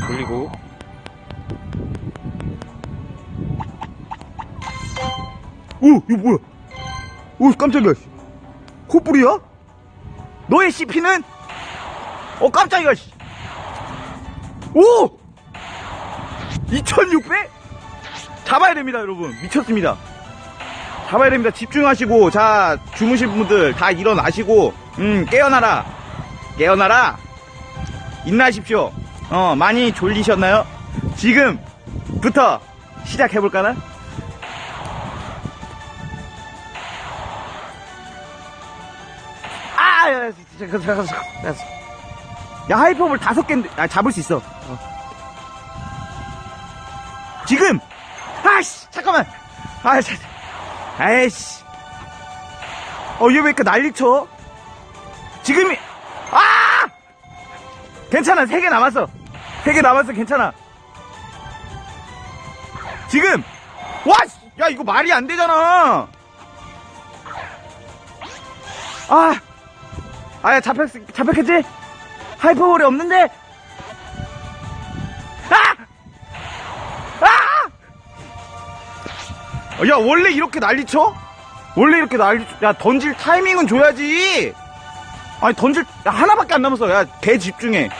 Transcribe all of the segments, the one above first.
돌리고 오 이거 뭐야 오 깜짝이야 씨. 코뿔이야? 너의 CP는? 어 깜짝이야 씨. 오! 2600? 잡아야 됩니다 여러분 미쳤습니다 잡아야 됩니다 집중하시고 자 주무실 분들 다 일어나시고 음 깨어나라 깨어나라 인나하십시오 어 많이 졸리셨나요? 지금부터 시작해볼까나? 아, 야, 야, 잠깐, 잠깐, 잠깐. 야, 하이퍼볼 다섯 개인데, 아, 잡을 수 있어. 어. 지금! 아씨, 잠깐만! 아, 자, 아이씨. 어, 얘 왜 이렇게 난리 쳐? 지금이, 아! 괜찮아, 세 개 남았어. 세 개 남았어, 괜찮아. 지금! 와! 씨, 야, 이거 말이 안 되잖아! 아! 아, 잡혔, 잡혔겠지? 하이퍼볼이 없는데? 아! 아! 어, 야, 원래 이렇게 난리쳐? 원래 이렇게 난리, 야, 던질 타이밍은 줘야지! 아니, 던질, 야, 하나밖에 안 남았어. 야, 개 집중해.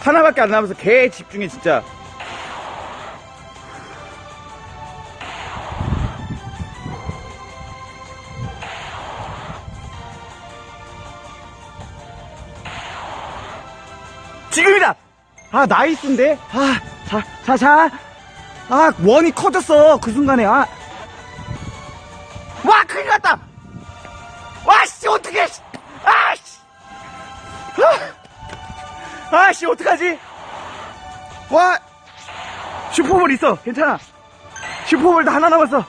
하나밖에 안 남았어. 개 집중해, 진짜. 지금이다! 아, 나이스인데? 아, 자, 자, 자. 아, 원이 커졌어. 그 순간에, 아. 와, 큰일 났다! 와, 씨, 어떡해, 씨. 아, 씨. 아, 아, 씨, 어떡하지? 와, 슈퍼볼 있어. 괜찮아. 슈퍼볼도 하나 남았어.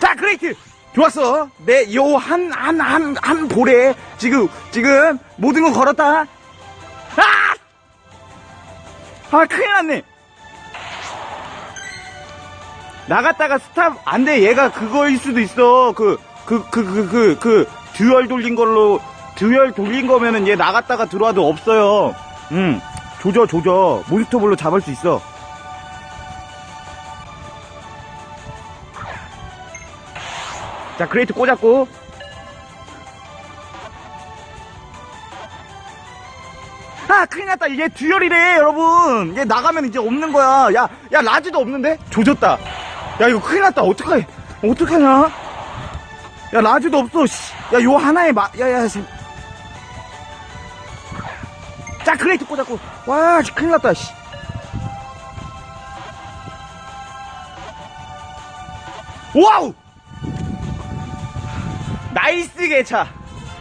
자, 그레이트! 좋았어. 내, 요, 한, 한, 한, 한 볼에, 지금, 지금, 모든 거 걸었다. 아! 아, 큰일 났네. 나갔다가 스탑, 안 돼. 얘가 그거일 수도 있어. 그, 그, 그, 그, 그, 그, 듀얼 돌린 걸로, 듀얼 돌린 거면은 얘 나갔다가 들어와도 없어요. 응. 조져, 조져. 몬스터볼로 잡을 수 있어. 자, 그레이트 꽂았고. 아, 큰일 났다. 얘 듀얼이래, 여러분. 얘 나가면 이제 없는 거야. 야, 야, 라지도 없는데? 조졌다. 야, 이거 큰일 났다. 어떡해. 어떡하냐? 야, 라지도 없어. 씨. 야, 요 하나에 마, 야, 야, 씨. 자, 그레이트 꽂았고. 와, 씨, 큰일 났다, 씨. 와우! 나이스 개차.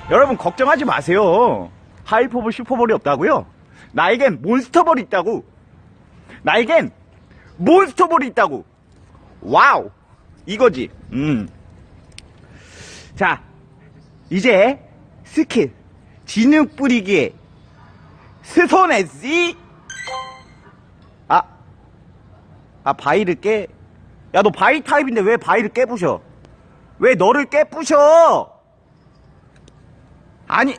여러분 걱정하지 마세요. 하이퍼볼 슈퍼볼이 없다고요? 나에겐 몬스터볼이 있다고. 나에겐 몬스터볼이 있다고. 와우. 이거지. 음. 자, 이제 스킬 진흙 뿌리기에 스손에지 아, 아 바위를 깨. 야 너 바위 타입인데 왜 바위를 깨부셔? 왜 너를 깨부셔? 아니,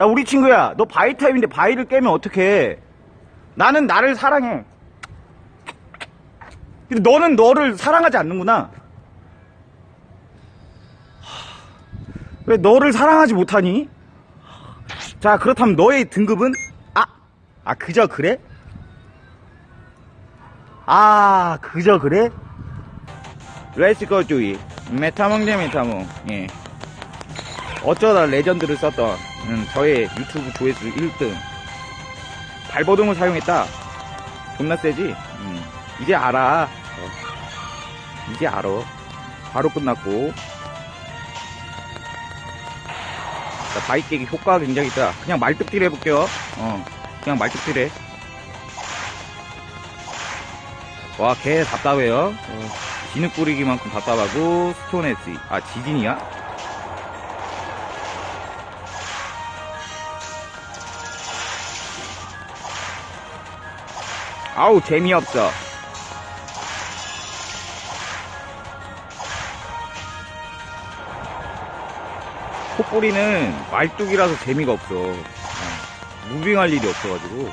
야, 우리 친구야, 너 바위 타입인데 바위를 깨면 어떡해? 나는 나를 사랑해. 근데 너는 너를 사랑하지 않는구나. 하, 왜 너를 사랑하지 못하니? 자, 그렇다면 너의 등급은? 아, 아, 그저 그래? 아, 그저 그래? 레츠고 주의. 메타몽 대 메타몽. 예. 어쩌다 레전드를 썼던 음, 저의 유튜브 조회수 1등. 발버둥을 사용했다. 존나 세지? 음, 이제 알아. 어, 이제 알아. 바로 끝났고. 자, 바위 깨기 효과가 굉장히 있다. 그냥 말뚝질 해볼게요. 어, 그냥 말뚝질 해. 와, 개 답답해요. 어, 진흙 뿌리기만큼 답답하고, 스톤 엣지. 아, 지진이야? 아우 재미없어 콧뿌리는 말뚝이라서 재미가 없어. 어, 무빙할 일이 없어가지고.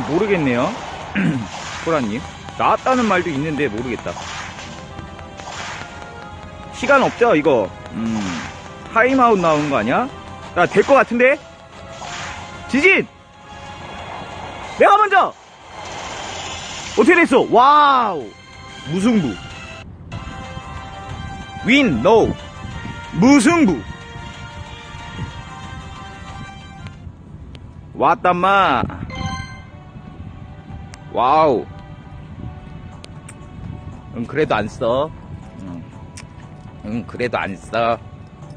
모르겠네요. 호라님. 나왔다는 말도 있는데 모르겠다. 시간 없죠, 이거? 음, 타임아웃 나오는 거 아니야? 야, 될것 같은데? 지진! 내가 먼저! 어떻게 됐어? 와우! 무승부. 윈, 노. 무승부. 왔단마. 와우. 응, 그래도 안 써. 응, 응 그래도 안 써.